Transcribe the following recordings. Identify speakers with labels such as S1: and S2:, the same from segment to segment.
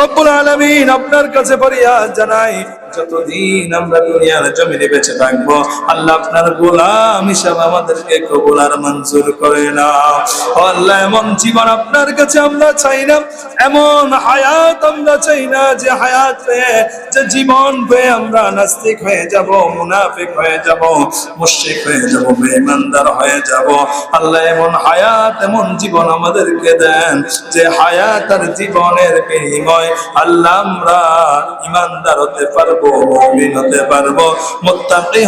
S1: রব্বুল আলমিন আপনার কাছে ফরিয়াদ জানাই। যতদিন আমরা দুনিয়ার জমিনে বেঁচে থাকব, আল্লাহ আপনার গোলাম হিসাবে আমাদেরকে কবুল আর মঞ্জুর করে না আল্লাহ, এমন জীবন আপনার কাছে আমরা চাই না, এমন হায়াত আমরা চাই না যে হায়াত যে জীবন পেয়ে আমরা নাস্তিক হয়ে যাব, মুনাফিক হয়ে যাব, মুশরিক হয়ে যাব, বেঈমানদার হয়ে যাব। আল্লাহ, এমন হায়াত, এমন জীবন আমাদেরকে দেন যে হায়াত আর জীবনের বিনিময় আল্লাহ আমরা ইমানদার হতে পারব। মুমিন হতে পারব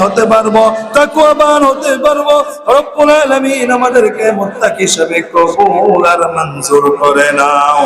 S1: হতে পারব হতে পারব, রব্বুল আলামিন আমাদেরকে মুত্তাকি হিসেবে কবুল আর মঞ্জুর করে নাও।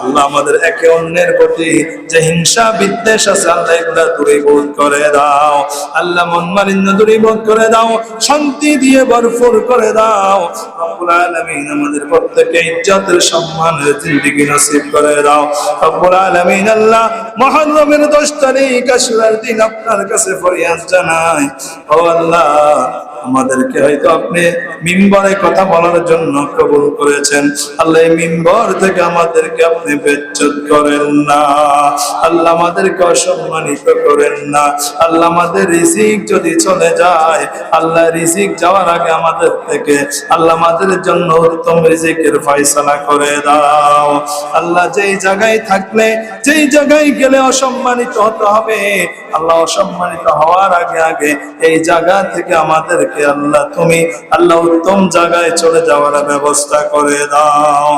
S1: আল্লাহ আমাদের একে অন্যের প্রতি যে হিংসা, বিদ্বেষ আছে, আল্লাহ দূরীভূত করে দাও। আল্লাহ মন মালিন্য দূরীভূত করে দাও, শান্তি দিয়ে ভরপুর করে দাও। রব্বুল আলামিন আমাদের প্রত্যেককে ইজ্জতের সম্মানের জিন্দেগি নসিব করে দাও। রব্বুল আলামিন আল্লাহ মুহররমের 10 তারিখ আশুরার দিন আপনার কাছে ফরিয়াদ জানাই। ও আল্লাহ। আমাদেরকে হয়তো আপনি মিম্বরে কথা বলার জন্য কবুল করেছেন। আল্লাহ মিম্বর থেকে আমাদেরকে আপনি বেজ্জত করেন না। আল্লাহ আমাদেরকে অসম্মানিত করেন না। আল্লাহ আমাদের রিজিক যদি চলে যায়, আল্লাহ রিজিক যাওয়ার আগে আমাদের থেকে আল্লাহ আমাদের জন্য উত্তম রিজিকের ফয়সালা করে দাও। আল্লাহ যেই জায়গায় থাকলে, যেই জায়গায় গেলে অসম্মানিত হতে হবে। আল্লাহ অসম্মানিত হওয়ার আগে আগে এই জায়গা থেকে আমাদেরকে আল্লাহ তুমি আল্লাহ উত্তম জায়গায় চলে যাওয়ার ব্যবস্থা করে দাও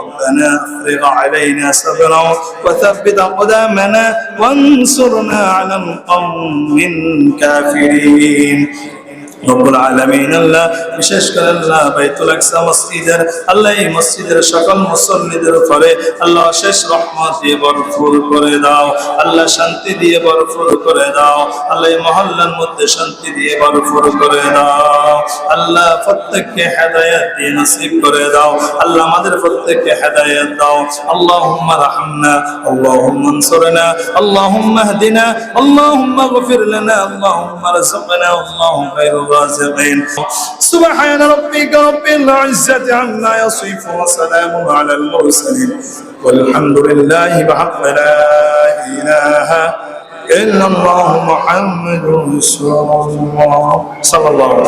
S1: ربنا افرغ علينا صبرا وثبت اقدامنا وانصرنا على القوم الكافرين রব্বুল আলামিন, আল্লাহ, বিশেষ করে আল্লাহ বাইতুল আকসা মসজিদের, আল্লাহ এই মসজিদের সকল মুসল্লিদের উপরে আল্লাহ অশেষ রহমত দিয়ে ভরপুর করে দাও, আল্লাহ শান্তি দিয়ে ভরপুর করে দাও, আল্লাহ এই মহল্লার মধ্যে শান্তি দিয়ে ভরপুর করে দাও, আল্লাহ প্রত্যেককে হেদায়েত দিয়ে নসিব করে দাও, আল্লাহ আমাদের প্রত্যেককে হেদায়েত দাও, আল্লাহুম্মা রাহমনা, আল্লাহুম্মা আনসুরনা, আল্লাহুম্মা হদিনা আল্লাহুম্মা গফির লানা, আল্লাহুম্মা রযুকনা, আল্লাহুম্মা খায়রুল الرازقين. سبحان ربك رب العزة عما يصفون وسلام على المرسلين. والحمد لله بحق لا إله إلا الله محمد رسول الله. صلى الله عليه وسلم.